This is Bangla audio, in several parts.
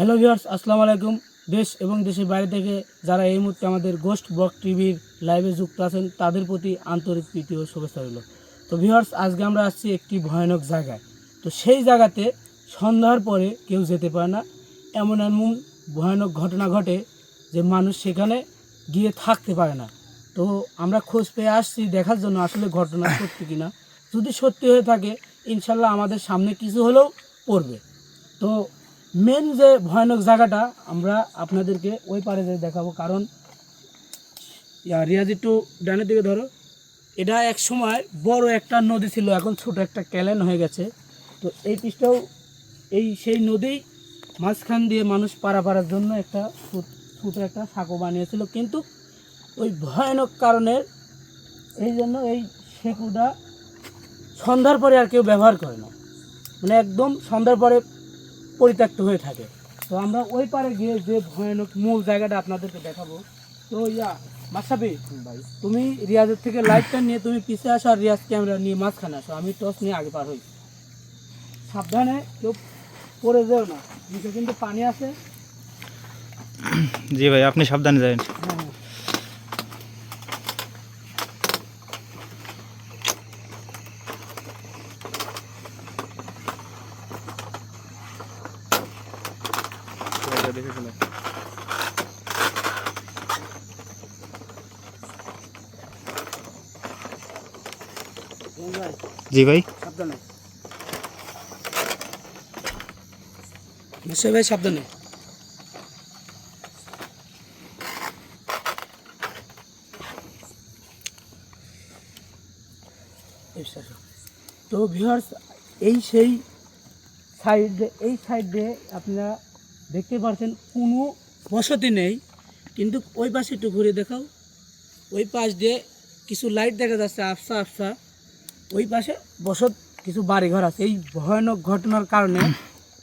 হ্যালো ভিউয়ার্স, আসসালামু আলাইকুম। দেশ এবং দেশের বাইরে থেকে যারা এই মুহূর্তে আমাদের গোস্ট বক টিভির লাইভে যুক্ত আছেন, তাদের প্রতি আন্তরিক প্রীতি ও শুভেচ্ছা রইল। তো ভিউয়ার্স, আজকে আমরা আসছি একটি ভয়ানক জায়গায়। তো সেই জায়গাতে সন্ধ্যার পরে কেউ যেতে পারে না। এমন এমন ভয়ানক ঘটনা ঘটে যে মানুষ সেখানে গিয়ে থাকতে পারে না। তো আমরা খোঁজ পেয়ে আসছি দেখার জন্য আসলে ঘটনা সত্যি কিনা। যদি সত্যি হয়ে থাকে, ইনশাল্লাহ আমাদের সামনে কিছু হলেও পড়বে। তো মেন যে ভয়ানক জায়গাটা, আমরা আপনাদেরকে ওই পারে যেয়ে দেখাবো। কারণ রিয়াজ একটু ডানের দিকে ধরো। এটা এক সময় বড় একটা নদী ছিল, এখন ছোট একটা ক্যালেন হয়ে গেছে। তো এই পিসটাও এই সেই নদী মাঝখান দিয়ে মানুষ পারাপারের জন্য একটা ছোট একটা সাঁকো বানিয়েছিল। কিন্তু ওই ভয়ানক কারণের এই জন্য এই সেকুটা সন্ধ্যার পরে আর কেউ ব্যবহার করে না। মানে একদম সন্ধ্যার পরে পরিত্যক্ত হয়ে থাকে। তো আমরা ওই পারে গিয়ে যে ভয়ানক মূল জায়গাটা আপনাদেরকে দেখাবো তো ইয়া মাসাবি ভাই তুমি রিয়াজের থেকে লাইটটা নিয়ে তুমি পিছে আসো আর রিয়াজ ক্যামেরা নিয়ে মাঝখানে আসো আমি টস নিয়ে আগে পার হই। সাবধানে কেউ পড়ে যেও না নিচে কিন্তু পানি আছে। জি ভাই আপনি সাবধানে যাবেন। হ্যাঁ হ্যাঁ। রিয়াজ ভাই, জি ভাই। ভাই, সাবধানে। তো ভিউয়ার্স এই সেই সাইড এই সাইড আপনারা দেখতে পাচ্ছেন কোনো বসতি নেই। কিন্তু ওই পাশে একটু ঘুরে দেখাও। ওই পাশ দিয়ে কিছু লাইট দেখা যাচ্ছে আফসা আফসা ওই পাশে বসত কিছু বাড়িঘর আছে। এই ভয়ানক ঘটনার কারণে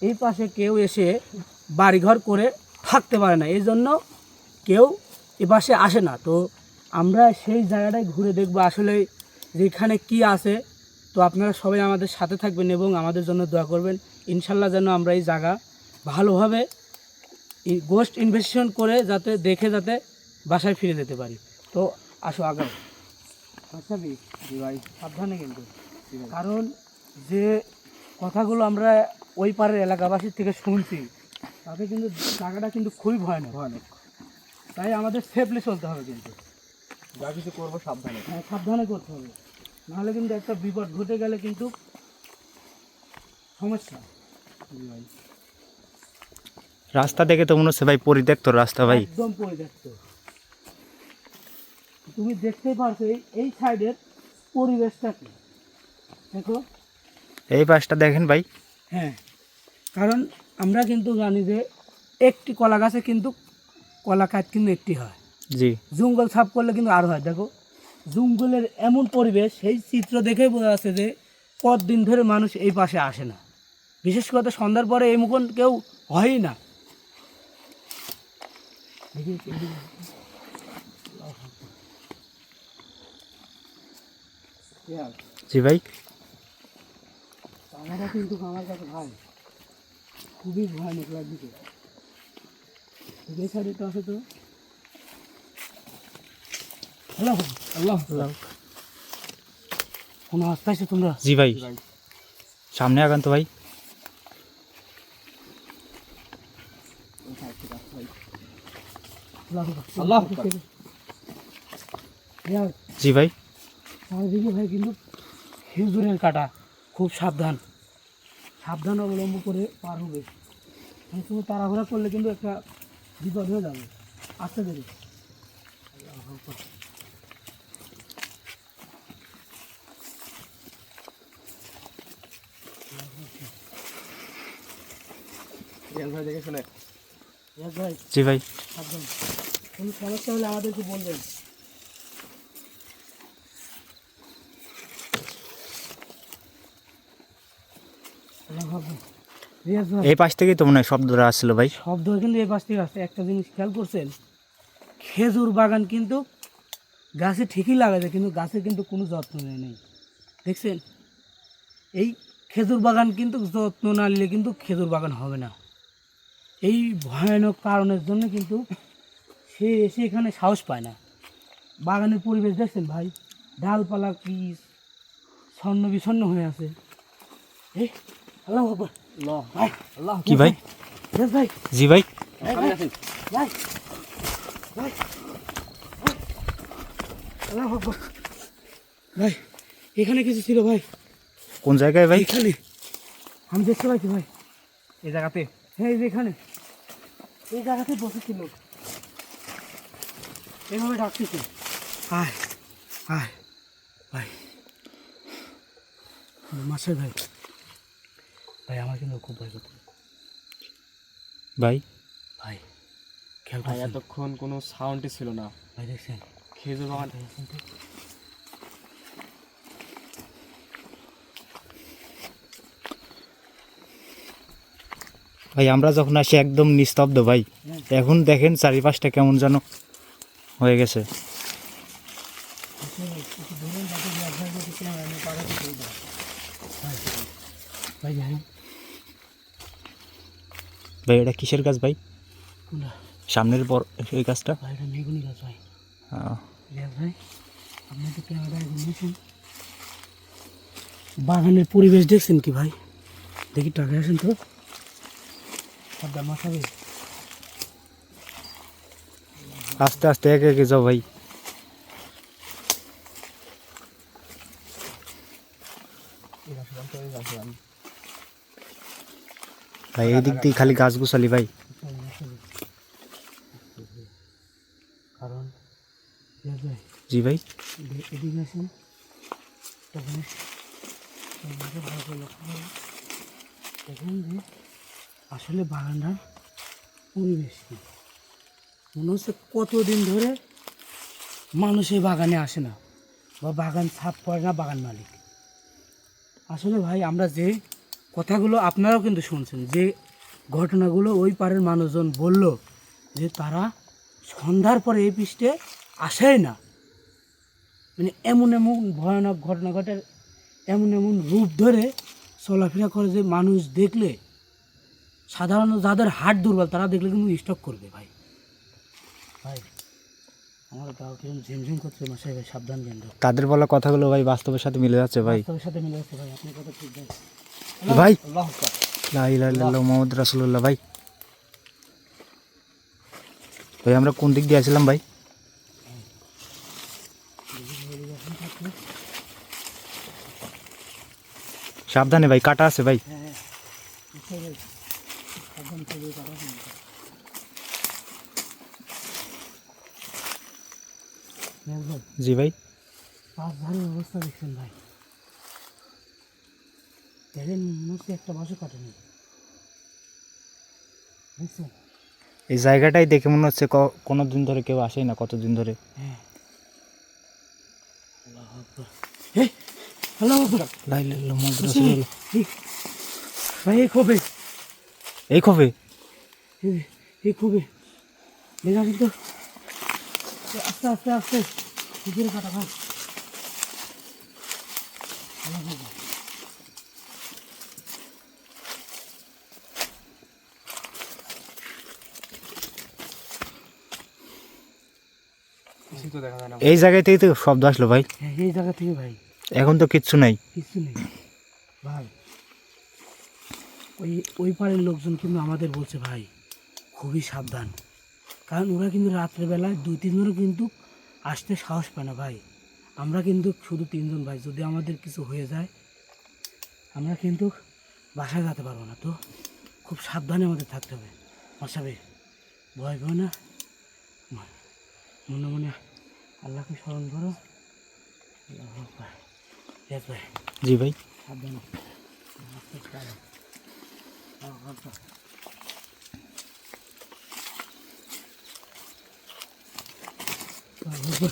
এই পাশে কেউ এসে বাড়িঘর করে থাকতে পারে না। এই জন্য কেউ এ পাশে আসে না। তো আমরা সেই জায়গাটায় ঘুরে দেখব আসলে যেখানে কি আছে। তো আপনারা সবাই আমাদের সাথে থাকবেন এবং আমাদের জন্য দোয়া করবেন। ইনশাল্লাহ যেন আমরা এই জায়গা ভালোভাবে গোস্ট ইনভেস্টিগেশন করে যাতে দেখে যাতে বাসায় ফিরে যেতে পারি। তো আসো আগাও। আচ্ছা জি ভাই সাবধানে কিন্তু। কারণ যে কথাগুলো আমরা ওই পারের এলাকাবাসীর থেকে শুনছি তাতে কিন্তু জায়গাটা কিন্তু খুবই ভয়ানক। ভয়ানক। তাই আমাদের সেফলি চলতে হবে কিন্তু। যা কিছু করব সাবধানে। হ্যাঁ সাবধানে করতে হবে। নাহলে কিন্তু একটা বিপদ ঘটে গেলে কিন্তু সমস্যা। রাস্তা দেখে তো মনে হচ্ছে ভাই পরিত্যক্ত রাস্তা ভাই। একদম পরিত্যক্ত। তুমি দেখতেই পারছ এই এই সাইডের পরিবেশটা কি? দেখো। এই পাশটা দেখেন ভাই। হ্যাঁ। কারণ আমরা কিন্তু জানি যে একটি কলা গাছে কিন্তু কলা কাঠ কিন্তু একটি হয়। জি। জঙ্গল সাফ করলে কিন্তু আরও হয়। দেখো জঙ্গলের এমন পরিবেশ সেই চিত্র দেখেই বোঝা যাচ্ছে যে কতদিন ধরে মানুষ এই পাশে আসে না। বিশেষ করে সন্ধ্যার পরে এই মুখন কেউ হয়ই না দেখি, এদিকে। ইয়ার, জি ভাই। জায়গাটা কিন্তু আমার কাছে ভাই। খুবই ভয়ানক লাগছে। যে সাইডে তো আছে তো। হ্যালো আল্লাহ আল্লাহ। কোনো আওয়াজ পাইছো তোমরা? জি ভাই। সামনে আগান তো ভাই। আল্লাহ ইয়ার জি ভাই। চারিদিকে ভাই কিন্তু খেজুরের কাটা খুব সাবধান। সাবধান অবলম্বন করে পার হবে। অনেক সময় তাড়াহুড়া করলে কিন্তু একটা বিপদ হয়ে যাবে। আসতে ভাই জি ভাই। সাবধান। কোনো সমস্যা হলে আমাদেরকে বলবেন আল্লাহ হাফেজ। রিয়াজ ভাই এই পাশ থেকেই তো মনে হয় শব্দটা আসছিল ভাই। শব্দ কিন্তু এই পাশ থেকে আসছে। একটা জিনিস খেয়াল করছেন খেজুর বাগান কিন্তু গাছে ঠিকই লাগাছে কিন্তু গাছে কিন্তু কোনো যত্ন নেই নেই। দেখছেন? এই খেজুর বাগান কিন্তু যত্ন না নিলে কিন্তু খেজুর বাগান হবে না। এই ভয়ানক কারণের জন্য কিন্তু সে এসে এখানে সাহস পায় না। বাগানের পরিবেশ দেখছেন ভাই? ডালপালা কি ছন্ন বিছন্ন হয়ে আছে। এই আল্লাহ আকবার। কি ভাই ভাই জি ভাই ভাই ভাই ভাই ভাই ভাই এখানে কিছু ছিল ভাই। কোন জায়গায় ভাই? এখানে। আমি দেখতে পাইছি ভাই। এই জায়গাতে? হ্যাঁ এই যে এখানে। এই জায়গাতে বসেছিল এইভাবে ডাকতেছে। আয় আয়। ভাই। মাসের ভাই। ভাই আমার কিন্তু খুব ভয় করতে ভাই? ভাই খেয়াল ভাই করছেন? এতক্ষণ কোনো সাউন্ডই ছিল না। ভাই দেখছেন? খেজুর বাগান ভাই আমরা যখন আসি একদম নিস্তব্ধ ভাই এখন দেখেন চারিপাশটা কেমন যেন হয়ে গেছে ভাই জানেন ভাই এটা কিসের গাছ ভাই? সামনের পর এই গাছটা? ভাই এটা মেগুনি গাছ ভাই। ভাই আপনি তো ক্যামেরায় ঘুমিয়েছেন। বাগানের পরিবেশ দেখছেন কি ভাই? দেখি টাকা আসেন তো। সাবধান আস্তে আস্তে একে একে যাও ভাই। ভাই এই দিক দিয়ে খালি গাছ গুছালি ভাই। কারণ জি ভাই। এদি- এদিকে আসেন। একটা ভালো করে লক্ষ্য করুন। দেখুন যে আসলে বাগানটার পরিবেশ কি? মনে হচ্ছে কতদিন ধরে মানুষ এই বাগানে আসে না বা বাগান সাফ করে না বাগান মালিক। আসলে ভাই আমরা যে কথাগুলো আপনারাও কিন্তু শুনছেন যে ঘটনাগুলো ওই পারের মানুষজন বলল যে তারা সন্ধ্যার পরে এই পৃষ্ঠে আসেই না। মানে এমন এমন ভয়ানক ঘটনা ঘটে এমন এমন রূপ ধরে চলাফেরা করে যে মানুষ দেখলে সাধারণত যাদের হার্ট দুর্বল তারা দেখলে কিন্তু স্টক করবে ভাই। ভাই আমার গাও কীরকম ঝিমঝিম করছে মাসাই ভাই সাবধান কেন্দ্র তাদের বলা কথাগুলো ভাই বাস্তবের সাথে মিলে যাচ্ছে ভাই? বাস্তবের সাথে মিলে যাচ্ছে ভাই আপনার কথা ঠিক ভাই ভাই আল্লাহ আকবার। লা ইলাহা ইল্লাল্লাহ মোহাম্মদ রাসূলুল্লাহ ভাই ভাই আমরা কোন দিক দিয়ে আসছিলাম ভাই সাবধানে ভাই কাটা আছে ভাই হ্যাঁ হ্যাঁ নিশ্চয়ই ভাই সাবধান করবে তারা কিন্তু। নিয়াজ ভাই জি ভাই পাঁচ ধারের অবস্থা দেখছেন ভাই দেখেন মনে হচ্ছে একটা বাসও কাটেনি। দেখছেন? এই জায়গাটাই দেখে মনে হচ্ছে কোনো দিন ধরে কেউ আসেই না কতদিন ধরে। হ্যাঁ। ভাই এই খোবে এই খবে এই- এই খোবে দেখা কিন্তু আস্তে আস্তে আস্তে। কাটা ভাই আল্লাহ আকবার। কিছুই তো দেখা যায় না এই জায়গায় থেকে তো শব্দ আসলো ভাই। হ্যাঁ এই জায়গা থেকে ভাই। এখন তো কিচ্ছু নাই। কিচ্ছু নেই। ভাই ওই ওই পারের লোকজন কিন্তু আমাদের বলছে ভাই খুবই সাবধান। কারণ ওরা কিন্তু রাত্রেবেলায় দুই তিনজনও কিন্তু আসতে সাহস পায় না ভাই। আমরা কিন্তু শুধু তিনজন ভাই যদি আমাদের কিছু হয়ে যায় আমরা কিন্তু বাসায় যেতে পারব না তো। খুব সাবধানে আমাদের থাকতে হবে। মাসাবে ভয় পেও না। মনে মনে আল্লাহকে স্মরণ করো আল্লাহু আকবার। Yes, ভাই জি ভাই সাবধানে আস্তে আস্তে। আল্লাহু আকবার। আল্লাহু আকবার।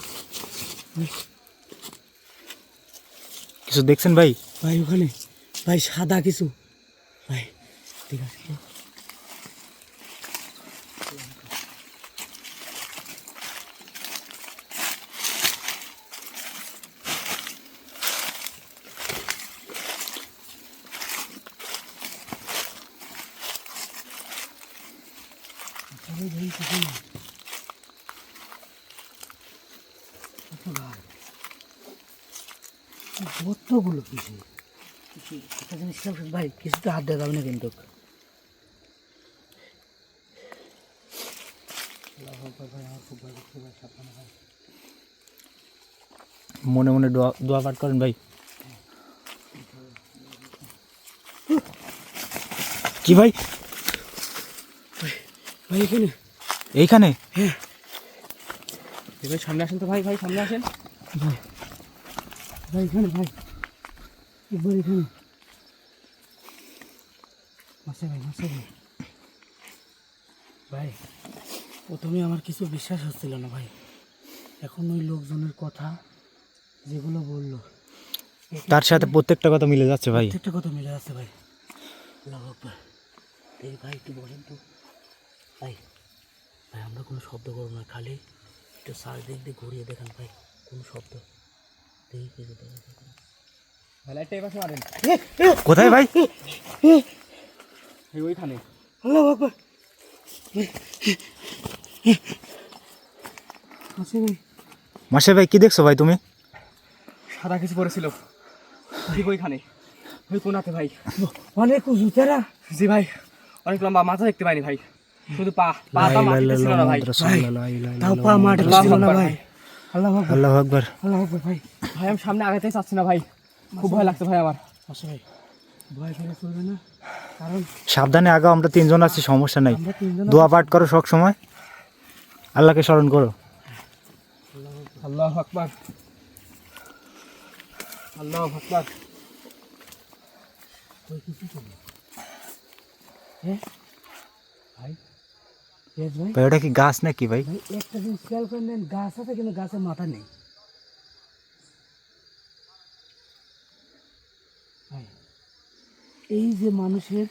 কিছু দেখছেন ভাই ভাই ওখানে ভাই সাদা কিছু ভাই ঠিক আছে তো? আরে ভাই কিছু না আচ্ছা ভাই কতগুলো কিছু? একটা জিনিস ভাই কিছুতে হাত দেওয়া যাবে না কিন্তু। মনে মনে দোয়া দোয়া পাঠ করেন ভাই। কি ভাই? ভাই এখানে। এইখানে? ভাই সামনে আসেন তো ভাই ভাই সামনে আসেন। ভাই। ভাই এখানে ভাই। একবার এখানে। মাসে ভাই মাসে ভাই। ভাই প্রথমে আমার কিছু বিশ্বাস হচ্ছিল না ভাই। এখন ওই লোকজনের কথা যেগুলো বলল তার সাথে প্রত্যেকটা কথা মিলে যাচ্ছে ভাই। প্রত্যেকটা কথা মিলে যাচ্ছে ভাই। এই ভাই একটু বলেন তো। ভাই ভাই আমরা কোনো শব্দ করব না। খালি একটু চারিদিক দিয়ে ঘুরিয়ে দেখান ভাই কোনো শব্দ। কোথায় ভাই? ওইখানে। আল্লাহ আকবার মাসে ভাই কি দেখছ ভাই তুমি? সাদা কিছু পড়েছিল ঠিক ওইখানে। ওই কোনাতে ভাই। অনেক উঁচু তেরা জি ভাই অনেক লম্বা মাথা দেখতে পাইনি ভাই। শুধু পা পা তা মাটিতে ছিল না ভাই। তাও পা মাঠে ছিল না ভাই। আল্লাহ আল্লাহ আকবর। আল্লাহ আকবার ভাই। ভাই আমি সামনে আগাতেই চাচ্ছি না ভাই। খুব ভয় লাগছে ভাই আমার। ভাই। ভয় করে চলবে না কারণ সাবধানে আগাও আমরা তিনজন আছি সমস্যা নাই। আমরা দোয়া পাঠ করো সব সময়। আল্লাহকে স্মরণ করো। আল্লাহ আকবার। আল্লাহ আকবার। হ্যাঁ? ভাই ভাই। ভাই ওটা কি গাছ নাকি ভাই? ভাই একটা জিনিস খেয়াল করে নেন গাছ আছে কিন্তু গাছের মাথা নেই। এই যে মানুষের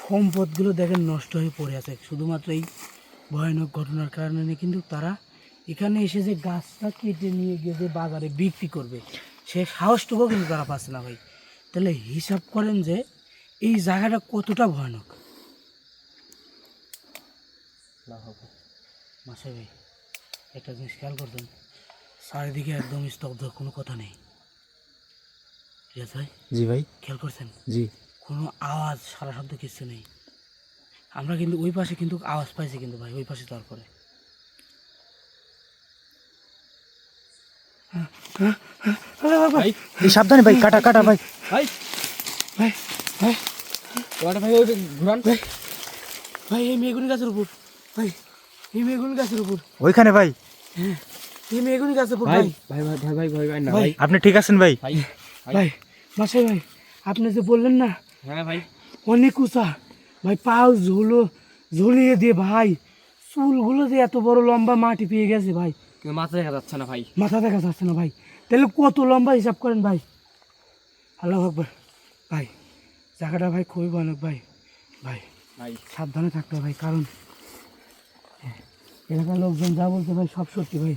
সম্পদগুলো দেখেন নষ্ট হয়ে পড়ে আছে। শুধুমাত্র এই ভয়ানক ঘটনার কারণে কিন্তু তারা এখানে এসে যে গাছটা কেটে নিয়ে গিয়ে যে বাজারে বিক্রি করবে সে সাহসটুকু কিন্তু তারা পাচ্ছে না ভাই। তাহলে হিসাব করেন যে এই জায়গাটা কতটা ভয়ানক। মাসে ভাই একটা জিনিস খেয়াল করবেন চারিদিকে একদম স্তব্ধ কোনো কথা নেই ঠিক আছে ভাই জি ভাই খেয়াল করছেন জি কোনো আওয়াজ সারা শব্দ কিছু নেই আমরা কিন্তু ওই পাশে কিন্তু আওয়াজ পাইছি কিন্তু ভাই ওই পাশে তারপরে ভাই সাবধানে ভাই কাটা কাটা ভাই ভাই ভাই ভাই ভাই ওই ঘুরান ভাই ভাই এই মেগুনি গাছের উপর ভাই এই মেগুন গাছের উপর। ওইখানে ভাই। হ্যাঁ, এই ভাই আপনি ঠিক আছেন ভাই? ভাই মাসাই ভাই আপনি যে বললেন না হ্যাঁ ভাই। অনেক উঁচা। ভাই পাও ঝুলো ঝুলিয়ে দিয়ে ভাই চুলগুলো যে এত বড় লম্বা মাটি পেয়ে গেছে ভাই। মাথা দেখা যাচ্ছে না ভাই। মাথা দেখা যাচ্ছে না ভাই। তাহলে কত লম্বা হিসাব করেন ভাই? আল্লাহ আকবর। ভাই জায়গাটা ভাই খুবই ভালো ভাই। ভাই ভাই। সাবধানে থাকতে ভাই কারণ এলাকার লোকজন যা বলছে ভাই সব সত্যি ভাই।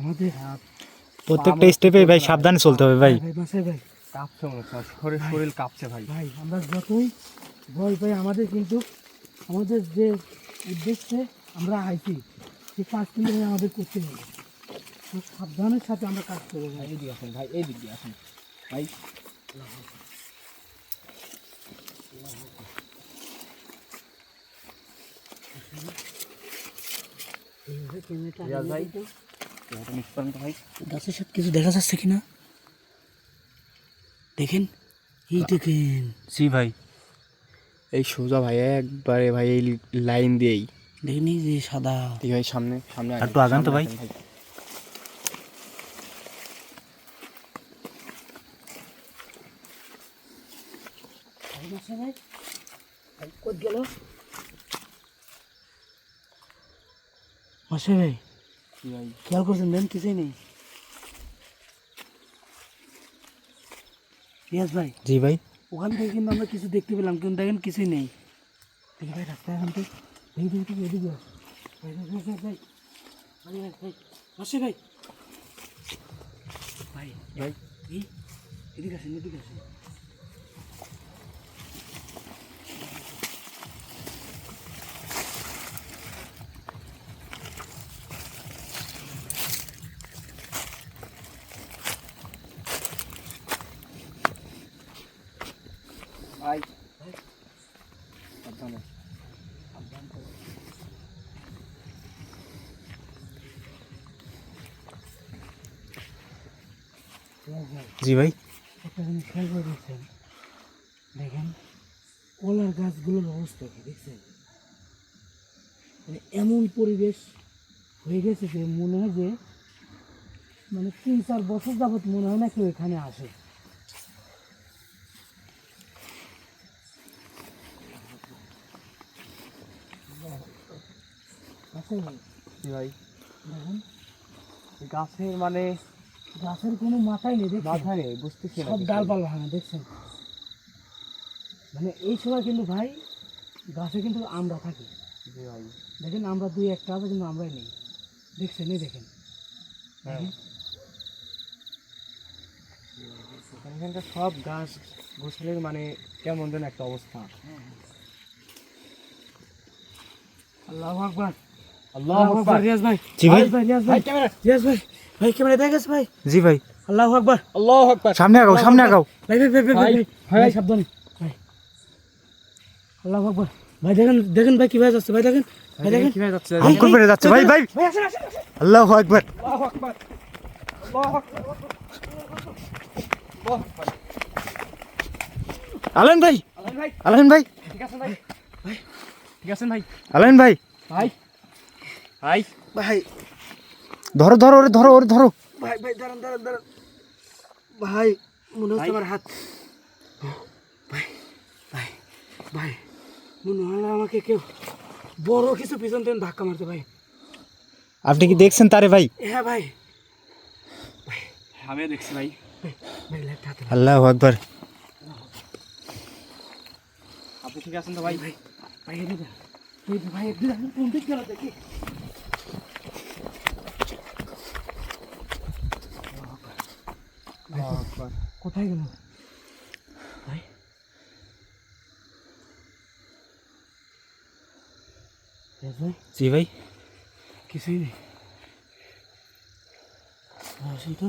আমাদের প্রত্যেকটা স্টেপে ভাই সাবধানে চলতে হবে ভাই। ভাই বাসায় ভাই। কাঁপছে মনে হচ্ছে শরীর শরীর কাঁপছে ভাই। ভাই আমরা যতই ভয় পাই আমাদের কিন্তু আমাদের যে উদ্দেশ্যে আমরা আইছি সে কাজ কিন্তু ভাই আমাদের করতে হবে। সাবধানের সাথে আমরা কাজ করব ভাই। এইদিকে আসেন ভাই এই দিক আসেন। ভাই এইভাবে ক্যামেরাটা রিয়াজ ভাই আনিয়ে দিই এটা মিস করেন তো ভাই তো। গাছের সাথে কিছু দেখা যাচ্ছে কিনা? দেখেন এই দেখেন। জি ভাই। এই সোজা ভাই একবারে ভাই এই লাইন দিয়েই। দেখেন এই যে সাদা। এই ভাই সামনে সামনে একটু আগান তো ভাই। ভাই। কোথ গেল? মাসে ভাই। খেয়াল করছেন দেন কিছুই নেই। ইয়াস ভাই জি ভাই। ওখান থেকে কিন্তু আমরা কিছু দেখতে পেলাম কিন্তু দেখেন কিছুই নেই। দেখি ভাই রাস্তায় এখন থেকে দেখি দেখি দেখি এদিকে ভাই ভাই মাসে ভাই। ভাই ভাই। এদিকে আসেন এদিকে আসেন। ভাই। সাবধানে জি ভাই। একটা খেয়াল দেখছেন দেখেন কলার গাছগুলোর অবস্থা কি দেখছেন? মানে এমন পরিবেশ হয়ে গেছে যে মনে হয় যে মানে তিন চার বছর যাবৎ মনে হয় না কেউ এখানে আসে। ভাই, গাছের মানে গাছের কোনো মাথাই নেই মাথা নেই বুঝতেছি সব। ডালপালা ভাঙা দেখছেন? মানে এই সময় কিন্তু ভাই গাছে কিন্তু আমরা থাকি। জি ভাই। দেখেন আমরা দুই একটা আছে কিন্তু আমরাই নেই। দেখছেন এই দেখেন। হ্যাঁ। এখানকার সব গাছ গোছলের মানে কেমন যেন একটা অবস্থা। আল্লাহ আকবার। আল্লাহ আকবার। রিয়াজ ভাই। জি ভাই। রিয়াজ ভাই রিয়াজ ভাই। ক্যামেরা। রিয়াজ ভাই। ভাই ক্যামেরা দেখে গেছে ভাই? জি ভাই। আল্লাহু আকবার। আল্লাহ আকবার। সামনে আগাও সামনে আগাও। ভাই ভাই ভাই ভাই ভাই ভাই, ভাই ভাই। ভাই সাবধানে। ভাই। আল্লাহু আকবার। ভাই দেখেন দেখেন ভাই কীভাবে যাচ্ছে ভাই দেখেন। ভাই দেখেন। কীভাবে যাচ্ছে অঙ্কুর পেরে যাচ্ছে ভাই ভাই। ভাই আসেন আসেন আসেন। আল্লাহ আকবার। আল্লাহ আকবার। আল্লাহ আকবার। আলেন ভাই। আলেন ভাই। ঠিক আছেন ভাই। ভাই। ঠিক আছেন ভাই। আলেন ভাই। ভাই। ভাই ভাই ধরো ধরো ওরে ধরো ওরে ধরো ভাই ভাই দাঁড়ান দাঁড়ান দাঁড়ান ভাই মনে হচ্ছে আমার হাত ভাই ভাই ভাই মনে হয় না আমাকে কেউ বড় কিছু পিছন থেকে ধাক্কা মারতে ভাই আপনি কি দেখছেন তারে ভাই হ্যাঁ ভাই আমিও দেখছি ভাই ভাই ভাই লাইট হাতে আল্লাহ আকবার আপনি ঠিক আছেন তো ভাই ভাই ভাই এদিকে দাঁড়ান। এই ভাই এদিকে দাঁড়ান, কোন দিক গেল দেখি আল্লাহ আকবার কোথায় গেল ভাই রেজ ভাই জি ভাই কিছুই নেই আসুন তো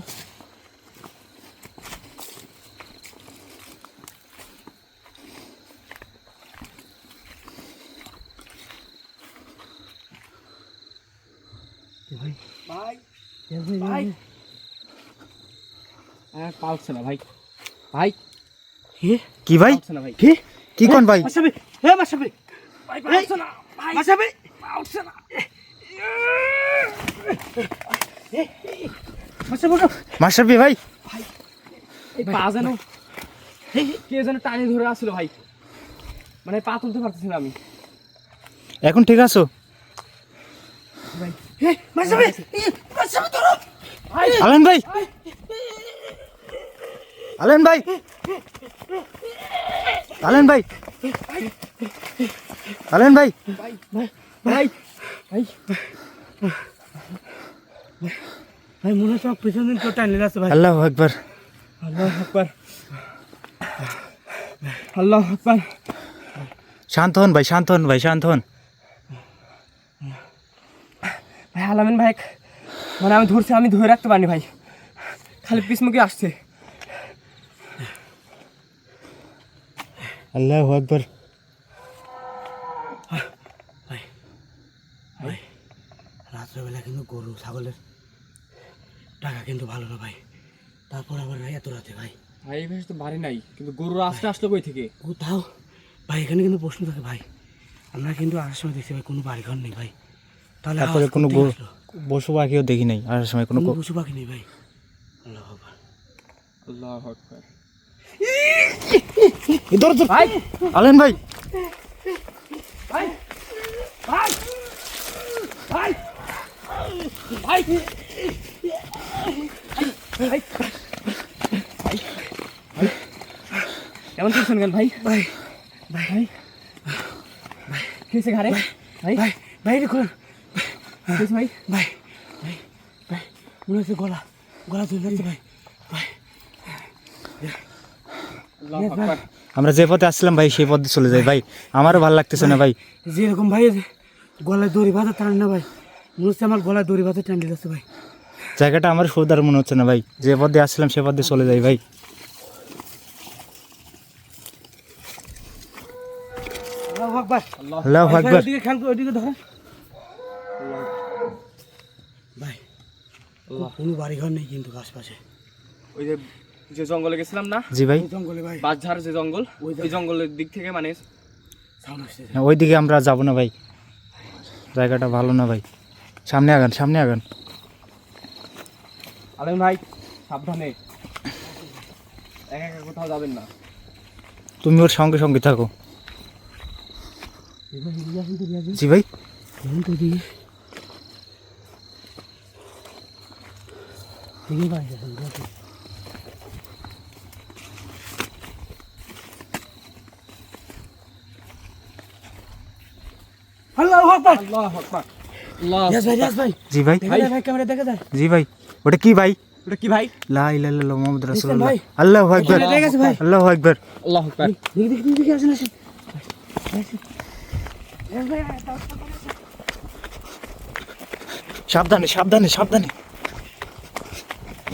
এ ভাই ভাই রেজ ভাই, হ্যাঁ পাচ্ছে না ভাই। ভাই। হে? কি ভাই? ভাই। কি? কোন ভাই? মাসাবি হে মাসাবি ভাই পাচ্ছে না ভাই। মাসাবি পাচ্ছে না। মাসাবি ভাই। এই পা যেন কে যেন টানি ধরে আসছিল ভাই। মানে পা তুলতে পারতেছি না আমি। এখন ঠিক আছো? ভাই হে মাসাবি মাসাবি ধরো। ভাই। আলেন ভাই আলেন ভাই আলেন ভাই ভাই ভাই ভাই ভাই মনে হচ্ছে আমার পিছন দিন কেউ টাইম আছে ভাই আল্লাহ আকবার আল্লাহ আকবার আল্লাহ আকবার শান্ত হন ভাই শান্ত হন ভাই শান্ত হন ভাই আলামিন ভাই মানে আমি ধরছি আমি ধরে রাখতে পারিনি ভাই খালি পিসমুখে আসছে আল্লাহ আকবার। রাত্রেবেলা কিন্তু গরু ছাগলের টাকা কিন্তু ভালো না ভাই। তারপর আবার ভাই এত রাতে ভাই। ভাই এই ভাই তো বাড়ি নাই কিন্তু গরুর আসতে আসলো কই থেকে? কোথাও ভাই এখানে কিন্তু প্রশ্ন থাকে ভাই। আমরা কিন্তু আসার সময় দেখছি ভাই কোনো বাড়ি ঘর নেই ভাই। তাহলে তারপরে কোনো পশু পাখিও দেখি নাই আর সময় কোনো পশু পাখি নেই ভাই। আল্লাহ আকবার। আল্লাহ আকবার। ধর, ধর। ভাই আলেন ভাই ভাই ভাই ভাই ভাই ভাই কেমন করছেন কেন ভাই ভাই ভাই কি হয়েছে ঘাড়ে ভাই ভাই ভাই দেখুন ভাই ভাই ভাই ভাই মনে হচ্ছে গলা গলা ধরে যাচ্ছে ভাই ভাই আল্লাহ আকবার আমরা যে পথে আসছিলাম ভাই সেই পথে চলে যাই। ভাই আমারও ভালো লাগতেছে না ভাই। যেরকম ভাই গলায় দড়ি বাঁধা টান না ভাই। মনে হচ্ছে আমার গলায় দড়ি বাঁধা টান যাচ্ছে ভাই। জায়গাটা আমার সৌদার মনে হচ্ছে না ভাই। যে পথে আসছিলাম সে পথে চলে যাই ভাই। আল্লাহু আকবার। আকবার। আল্লাহ ভাই, কোনো বাড়ি ঘর নেই কিন্তু আশপাশে। ওই যে যে জঙ্গলে গেছিলাম না? জি ভাই। জঙ্গলে ভাই। বাঁশঝাড় যে জঙ্গল ওই ওই জঙ্গলের দিক থেকে মানে আসতেছে ওইদিকে আমরা যাব না ভাই। জায়গাটা ভালো না ভাই। সামনে আগান সামনে আগান। আলেম ভাই সাবধানে। একা একা কোথাও যাবেন না। তুমি ওর সঙ্গে সঙ্গে থাকো। জি ভাই। ভাই দেখুন দেখুন আল্লাহু আকবার আল্লাহ আকবার আল্লাহ রিয়াজ ভাই রিয়াজ ভাই জি ভাই দেখা যায় ভাই ক্যামেরা দেখা যায় জি ভাই ওটা কি ভাই ওটা কি ভাই লা ইলাহা ইল্লাল্লাহ মুহাম্মদ রাসূলুল্লাহ ভাই। আল্লাহু আকবার ওখানে দেখে গেছে ভাই। আল্লাহু আকবার আল্লাহ আকবার দেখি দেখি দেখি দেখি আসেন আসেন সাবধানে সাবধানে সাবধানে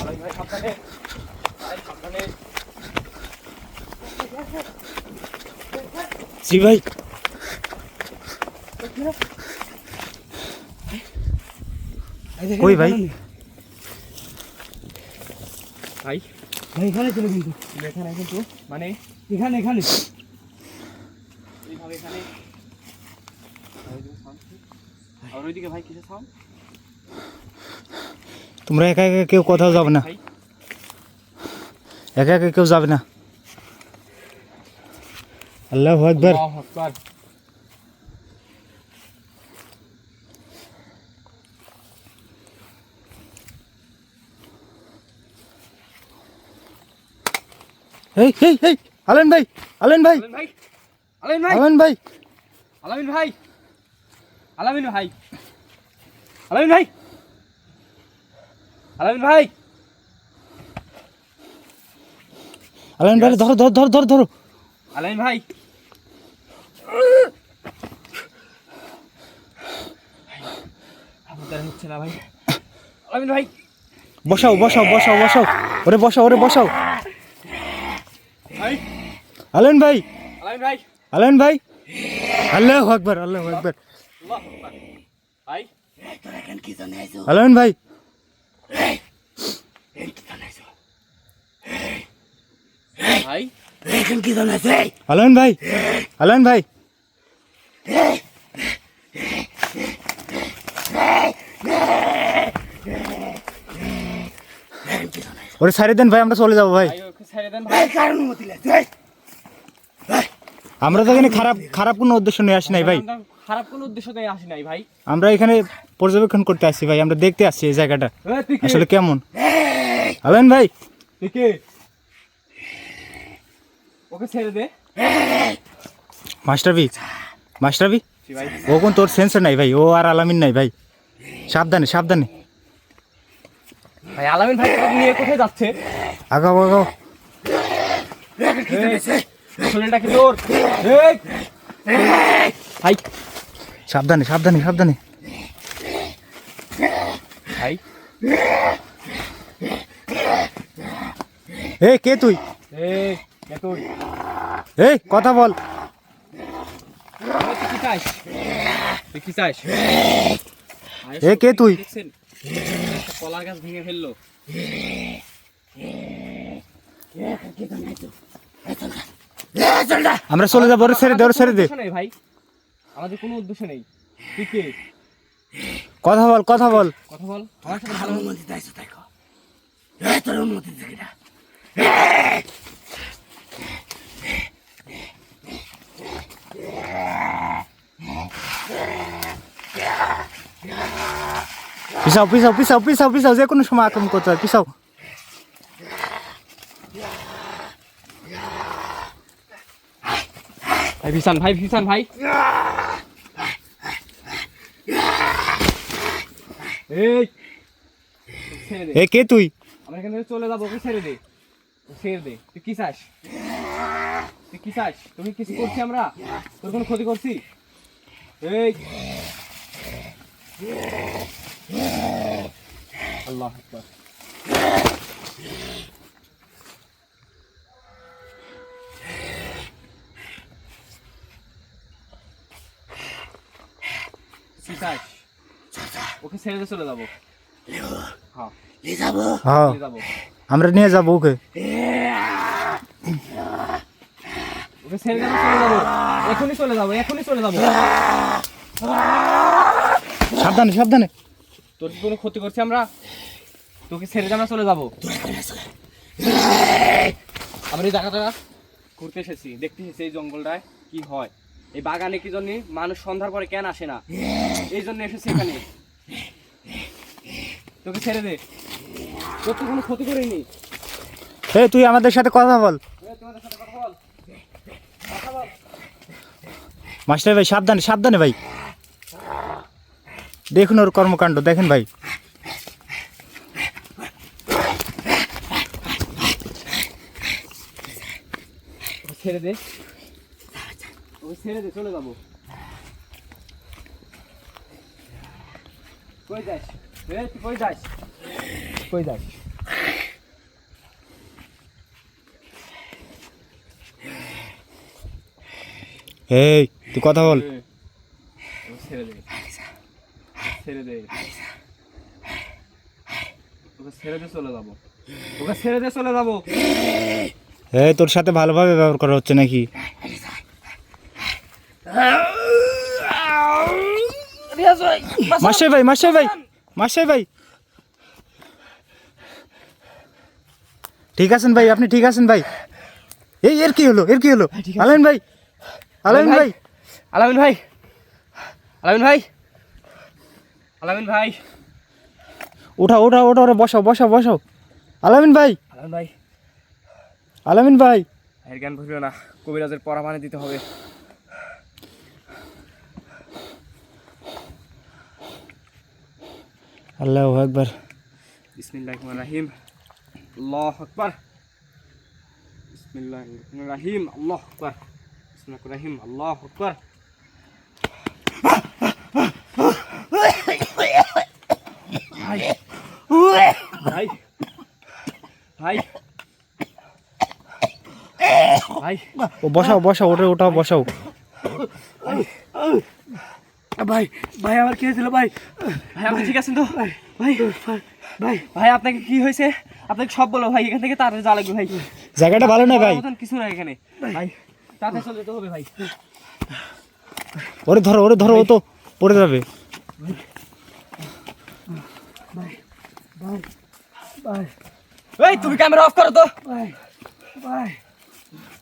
আলেম ভাই সাবধানে ভাই সাবধানে জি ভাই এই দেখেন, কই ভাই? ভাই? ভাই এখানে ছিল কিন্তু। এখানে কিন্তু মানে? এখানে এখানে। এইভাবে এখানে। আর ওইদিকে sound কি? আর ওইদিকে ভাই কিসের সাউন্ড তোমরা একা একা কেউ কোথাও যাবে না। ভাই? একা একা কেউ যাবে না। আল্লাহু আকবার। এই এই এই আলেন ভাই আলেন ভাই আলামিন ভাই আলামিন ভাই আলেন ভাই। আলামিন ভাই আলামিন ভাই আলামিন ভাই আলামিন ভাই। আলেন ভাই ধরো ধরো ধরো ধরো ধরো। আলামিন ভাই। হচ্ছে না ভাই। আলামিন ভাই। বসাও বসাও বসাও বসাও। ওরে বসাও ওরে বসাও। আলেন ভাই। আলামিন ভাই। আলেন ভাই। আল্লাহু আকবার আল্লাহু আকবার। ভাই। আলেন ভাই। ভাই। আলেন ভাই। আলেন ভাই। ওরে সাইড দেন ভাই আমরা চলে যাব ভাই। ছেড়ে দেন ভাই। কারণ মতি লাগছে আমরা তো এখানে খারাপ খারাপ কোনো উদ্দেশ্য নিয়ে আসি নাই ভাই। খারাপ কোনো উদ্দেশ্য নিয়ে আসি নাই ভাই। আমরা এখানে পর্যবেক্ষণ করতে আসছি ভাই আমরা দেখতে আসছি এই জায়গাটা? আসলে কেমন? আলেন ভাই? ওকে ছেড়ে দে। মাস্টারবি মাস্টারবি জি ভাই ও কোন তোর সেন্সর নাই ভাই ও আর আলামিন নাই ভাই। সাবধানে সাবধানে। ভাই আলামিন ভাই নিয়ে কোথায় যাচ্ছে? আগাও আগাও। শরীরটা কি তোর এই! ভাই সাবধানে সাবধানে সাবধানে। ভাই এ কে তুই? এই কে তুই? এই কথা বল। তুই কি চাস? কি চাস? ভাই, এ, কে তুই? কলার গাছ ভেঙে ফেলল। আমরা চলে যাব ছেড়ে দে ছেড়ে দে। ভাই। আমাদের কোনো উদ্দেশ্য নেই। তুই কে? কথা বল কথা বল। কথা বল। আমার সাথে ভালো অনুমতি এ তোর অনুমতি দেখি না পিছাও পিছাও পিছাও পিছাও পিছাও যে কোনো সময় আক্রমণ করতে হয় পিছাও। ভাই ভিসান ভাই ভিসান ভাই। এই। এ কে তুই? আমরা এখান থেকে চলে যাব ওকে ছেড়ে দে। ছেড়ে দে। তুই কি চাস? তুই কি চাস? তুমি কিছু করছি আমরা? তোর কোনো ক্ষতি করছি? এই। আল্লাহ আকবার। ওকে ছেড়ে দিয়ে চলে যাব। হ্যাঁ। হ্যাঁ। নিয়ে যাব। আমরা নিয়ে যাব ওকে। ওকে ছেড়ে দিয়ে চলে যাব। এখনই চলে যাব এখনই চলে যাব। সাবধানে সাবধানে। তোর কি কোনো ক্ষতি করছি আমরা? তোকে ছেড়ে দিয়ে আমরা চলে যাব। আমরা এই জায়গাটা ঘুরতে এসেছি দেখতে এসেছি এই জঙ্গলটায় কি হয়। এই বাগানে কি জন্য মানুষ সন্ধ্যার পরে কেন আসে না? এই জন্য এসেছি এখানে। তোকে ছেড়ে দে। তোর তো কোনো ক্ষতি করিনি। এই তুই আমাদের সাথে কথা বল। তোমাদের সাথে কথা বল। কথা বল। মাস্টার ভাই সাবধানে সাবধানে ভাই। দেখুন ওর কর্মকাণ্ড দেখেন ভাই। ছেড়ে দে। ছেড়ে দে চলে যাব। কই যাস? এ তুই কই যাস? কই যাস? এই তুই কথা বল। ছেড়ে দে। ছেড়ে দে। ওকে ছেড়ে দে চলে যাব। ওকে ছেড়ে দে চলে যাব। এই তোর সাথে ভালোভাবে ব্যবহার করা হচ্ছে নাকি? মাস্টার ভাই মাস্টার ভাই মাস্টার ভাই। ঠিক আছেন ভাই আপনি ঠিক আছেন ভাই? এই এর কি হলো এর কি হলো? আলাইন ভাই আলাইন ভাই। আলামিন ভাই আলামিন ভাই আলামিন ভাই। ওঠা ওঠা ওঠা ওঠা বসাও বসাও বসাও। আলামিন ভাই। আলামিন ভাই। আলামিন ভাই। এর জ্ঞান ভুলিও না কবিরাজের পরামানে দিতে হবে। আল্লাহ একবার বিসমিল্লাহ রাহিম আল্লাহ আকবার। বিসমিল্লাহ রাহিম আল্লাহ আকবার। বিসমিল্লাহ রাহিম আল্লাহ আকবার। ভাই ভাই ভাই ও বসাও বসাও ওটা ওটাও বসাও। ভাই ভাই আমার কি হয়েছিল ভাই? ভাই আপনি ঠিক আছেন তো? ভাই ভাই ভাই আপনাকে কি হয়েছে? আপনাকে সব বলো ভাই এখান থেকে তাড়াতাড়ি যা লাগবে ভাই। জায়গাটা ভালো না ভাই। কিছু না এখানে। ভাই। তাড়াতাড়ি চলে যেতে হবে ভাই। ওরে ধরো ওরে ধরো ও তো পড়ে যাবে। ভাই এই তুমি ক্যামেরা অফ করো তো। ভাই ভাই।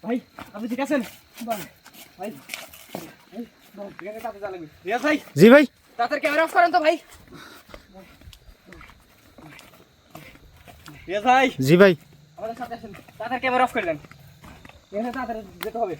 ভাই আপনি ঠিক আছেন? ভাই ভাই ভাই, এখানে তাড়াতাড়ি যা লাগবে রিয়াজ ভাই জি ভাই। তাড়াতাড়ি ক্যামেরা অফ করেন তো ভাই। রিয়াজ ভাই। জি ভাই। আমাদের সাথে আসেন। তাড়াতাড়ি ক্যামেরা অফ করে দেন। এখানে তাড়াতাড়ি যেতে হবে।